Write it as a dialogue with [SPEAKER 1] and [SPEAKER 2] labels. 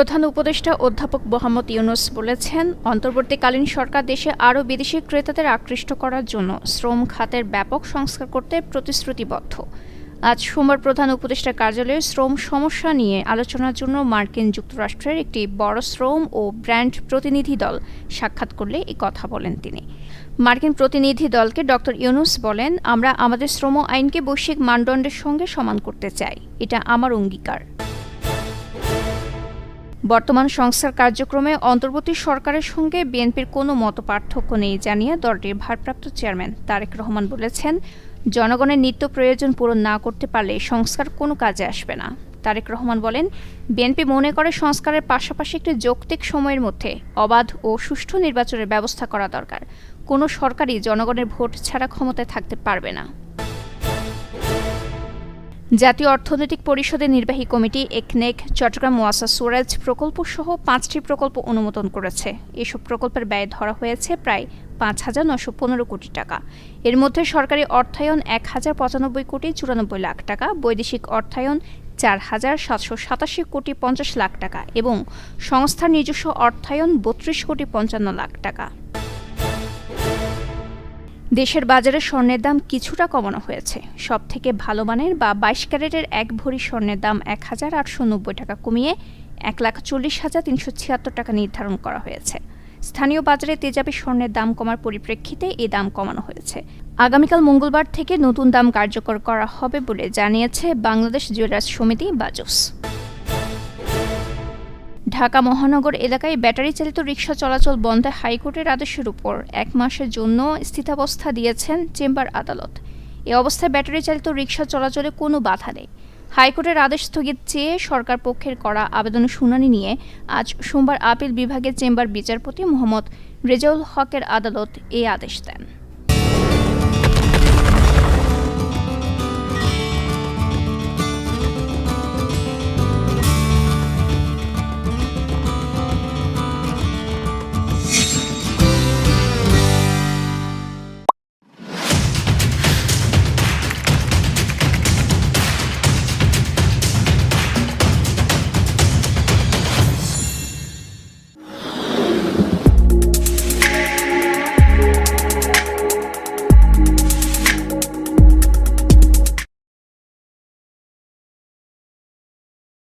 [SPEAKER 1] প্রধান উপদেষ্টা অধ্যাপক মোহাম্মদ ইউনুস বলেছেন, অন্তর্বর্তীকালীন সরকার দেশে আরও বিদেশি ক্রেতাদের আকৃষ্ট করার জন্য শ্রম খাতের ব্যাপক সংস্কার করতে প্রতিশ্রুতিবদ্ধ। আজ সোমবার প্রধান উপদেষ্টা কার্যালয়ে শ্রম সমস্যা নিয়ে আলোচনার জন্য মার্কিন যুক্তরাষ্ট্রের একটি বড় শ্রম ও ব্র্যান্ড প্রতিনিধি দল সাক্ষাৎ করলে এই কথা বলেন তিনি। মার্কিন প্রতিনিধি দলকে ডক্টর ইউনুস বলেন, আমরা আমাদের শ্রম আইনকে বৈশ্বিক মানদণ্ডের সঙ্গে সমান করতে চাই। এটা আমার অঙ্গীকার। বর্তমান সংস্কার কার্যক্রমে অন্তর্বর্তী সরকারের সঙ্গে বিএনপির কোনো মতপার্থক্য নেই জানিয়ে দলটির ভারপ্রাপ্ত চেয়ারম্যান তারেক রহমান বলেছেন, জনগণের নিত্য প্রয়োজন পূরণ না করতে পারলে সংস্কার কোনো কাজে আসবে না। তারেক রহমান বলেন, বিএনপি মনে করে সংস্কারের পাশাপাশি একটি যৌক্তিক সময়ের মধ্যে অবাধ ও সুষ্ঠু নির্বাচনের ব্যবস্থা করা দরকার। কোনো সরকারই জনগণের ভোট ছাড়া ক্ষমতায় থাকতে পারবে না। জাতীয় অর্থনৈতিক পরিষদের নির্বাহী কমিটি একনেক, চট্টগ্রাম ওয়াসা সুরাজ প্রকল্প সহ পাঁচটি প্রকল্প অনুমোদন করেছে। এসব প্রকল্পের ব্যয় ধরা হয়েছে প্রায় পাঁচ হাজার নশো পনেরো কোটি টাকা। এর মধ্যে সরকারি অর্থায়ন এক হাজার পঁচানব্বই কোটি চুরানব্বই লাখ টাকা, বৈদেশিক অর্থায়ন চার হাজার সাতশো সাতাশি কোটি পঞ্চাশ লাখ টাকা এবং সংস্থার নিজস্ব অর্থায়ন বত্রিশ কোটি পঞ্চান্ন লাখ টাকা। দেশের বাজারে স্বর্ণের দাম কিছুটা কমানো হয়েছে। সব থেকে ভালো মানের বা বাইশ ক্যারেটের এক ভরি স্বর্ণের দাম এক হাজার আটশো নব্বই টাকা কমিয়ে এক লাখ চল্লিশ হাজার তিনশো ছিয়াত্তর টাকা নির্ধারণ করা হয়েছে। স্থানীয় বাজারে তেজাবি স্বর্ণের দাম কমার পরিপ্রেক্ষিতে এই দাম কমানো হয়েছে। আগামীকাল মঙ্গলবার থেকে নতুন দাম কার্যকর করা হবে বলে জানিয়েছে বাংলাদেশ জুয়েলার্স সমিতি বাজস। ঢাকা মহানগর এলাকায় ব্যাটারি চালিত রিকশা চলাচল বন্ধে হাইকোর্টের আদেশের উপর এক মাসের জন্য স্থিতাবস্থা দিয়েছেন চেম্বার আদালত। এ অবস্থায় ব্যাটারি চালিত রিকশা চলাচলে কোনো বাধা নেই। হাইকোর্টের আদেশ স্থগিত চেয়ে সরকার পক্ষের করা আবেদন শুনানি নিয়ে আজ সোমবার আপিল বিভাগের চেম্বার বিচারপতি মোহাম্মদ রেজাউল হকের আদালত এই আদেশ দেন।